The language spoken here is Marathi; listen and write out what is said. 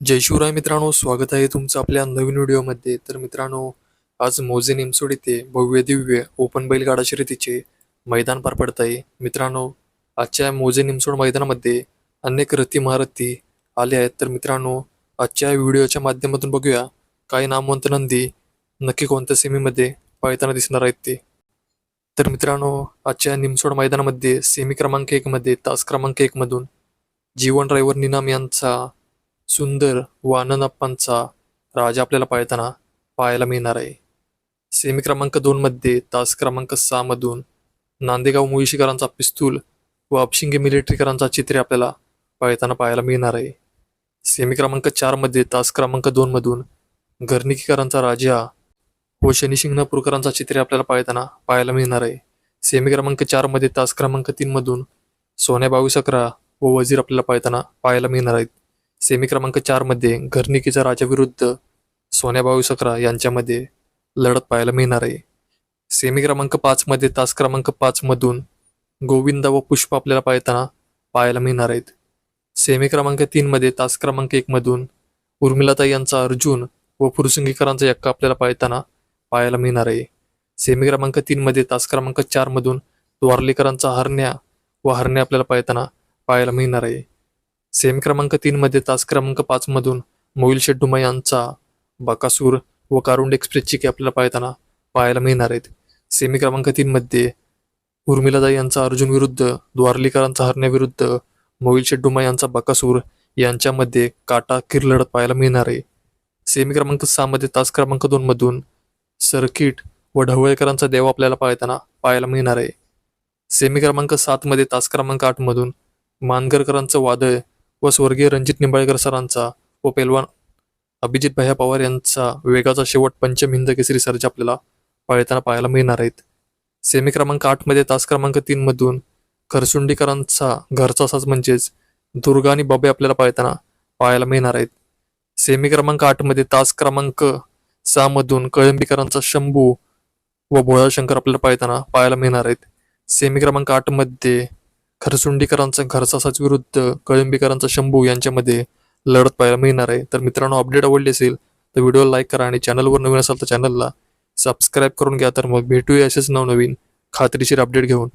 जय शिवराय मित्रांनो स्वागत आहे तुमचं आपल्या नवीन व्हिडिओमध्ये. तर मित्रांनो आज मोजे निमसोड येथे भव्य दिव्य ओपन बैलगाडा शर्यतीचे मैदान पार पडत आहे. मित्रांनो आजच्या मोजे निमसोड मैदानामध्ये अनेक रथी महारथी आले आहेत. तर मित्रांनो आजच्या व्हिडिओच्या माध्यमातून बघूया काही नामवंत नंदी नक्की कोणत्या सेमीमध्ये पळताना दिसणार आहेत ते. तर मित्रांनो आजच्या निमसोड मैदानामध्ये सेमी क्रमांक एकमध्ये तास क्रमांक एकमधून जीवन ड्रायव्हर निनाम यांचा सुंदर व राजा आपल्याला पाळताना पाहायला मिळणार आहे. सेमी क्रमांक दोनमध्ये तास क्रमांक सहा मधून नांदेगाव मुळशीकरांचा पिस्तूल व अपशिंगे मिलिटरीकरांचा चित्रे आपल्याला पाळताना पाहायला मिळणार आहे. सेमी क्रमांक चारमध्ये तास क्रमांक दोनमधून घरनिकीकरांचा राजा व शनिशिंगणापूरकरांचा चित्रे आपल्याला पाळताना पाहायला मिळणार आहे. सेमी क्रमांक चारमध्ये तास क्रमांक तीनमधून सोन्या बावीस अकरा व वजीर आपल्याला पाळताना पाहायला मिळणार आहेत. सेमी क्रमांक चारमध्ये घरनिकीचा राजा विरुद्ध सोन्या यांच्यामध्ये लढत पाहायला मिळणार आहे. सेमी क्रमांक पाचमध्ये तास क्रमांक पाचमधून गोविंदा व पुष्प आपल्याला पाळताना पाहायला मिळणार आहेत. सेमी क्रमांक तीनमध्ये तास क्रमांक एकमधून उर्मिलाताई यांचा अर्जुन व फुरसुंगीकरांचा यक्का आपल्याला पाळताना पाहायला मिळणार आहे. सेमी क्रमांक तीनमध्ये तास क्रमांक चारमधून द्वारलेकरांचा हरण्या व हरण्या आपल्याला पाळताना पाहायला मिळणार आहे. सेमी क्रमांक तीन मध्ये तास क्रमांक पाच मधून मोहिल शेड्डुमा यांचा बकासूर व कारुंड एक्सप्रेसची की आपल्याला पाळताना पाहायला मिळणार आहेत. सेमी क्रमांक तीन मध्ये उर्मिलादाई यांचा अर्जुन विरुद्ध द्वारलीकरांचा हरण्याविरुद्ध मोहिल शेड्डुमा यांचा बकासूर यांच्यामध्ये काटा किर लढत पाहायला मिळणार आहे. सेमी क्रमांक सहा मध्ये तास क्रमांक दोन मधून सर्किट व ढवळेकरांचा देव आपल्याला पाळताना पाहायला मिळणार आहे. सेमी क्रमांक सात मध्ये तास क्रमांक आठ मधून मानगरकरांचं वादळ व स्वर्गीय रणजित निंबाळकर सरांचा व पेलवान अभिजित भैया पवार यांचा वेगाचा शेवट पंचम हिंद केसरी सर्ज आपल्याला पाळताना पाहायला मिळणार आहेत. सेमी क्रमांक आठमध्ये तास क्रमांक तीनमधून खरसुंडीकरांचा घरचा साज म्हणजेच दुर्गा आणि बबे आपल्याला पाळताना पाहायला मिळणार आहेत. सेमी क्रमांक आठमध्ये तास क्रमांक सहा मधून कळंबीकरांचा शंभू व भोळाशंकर आपल्याला पाळताना पाहायला मिळणार आहेत. सेमी क्रमांक आठमध्ये खरसुंडीकरांचा घरसासाच विरुद्ध कळंबीकरांचा शंभू यांच्यामध्ये लढत पाहायला मिळणार आहे. तर मित्रांनो अपडेट आवडली असेल तर व्हिडिओ लाईक करा आणि चॅनलवर नवीन असाल तर चॅनलला सबस्क्राईब करून घ्या. तर मग भेटूया असेच नवनवीन खात्रीशीर अपडेट घेऊन.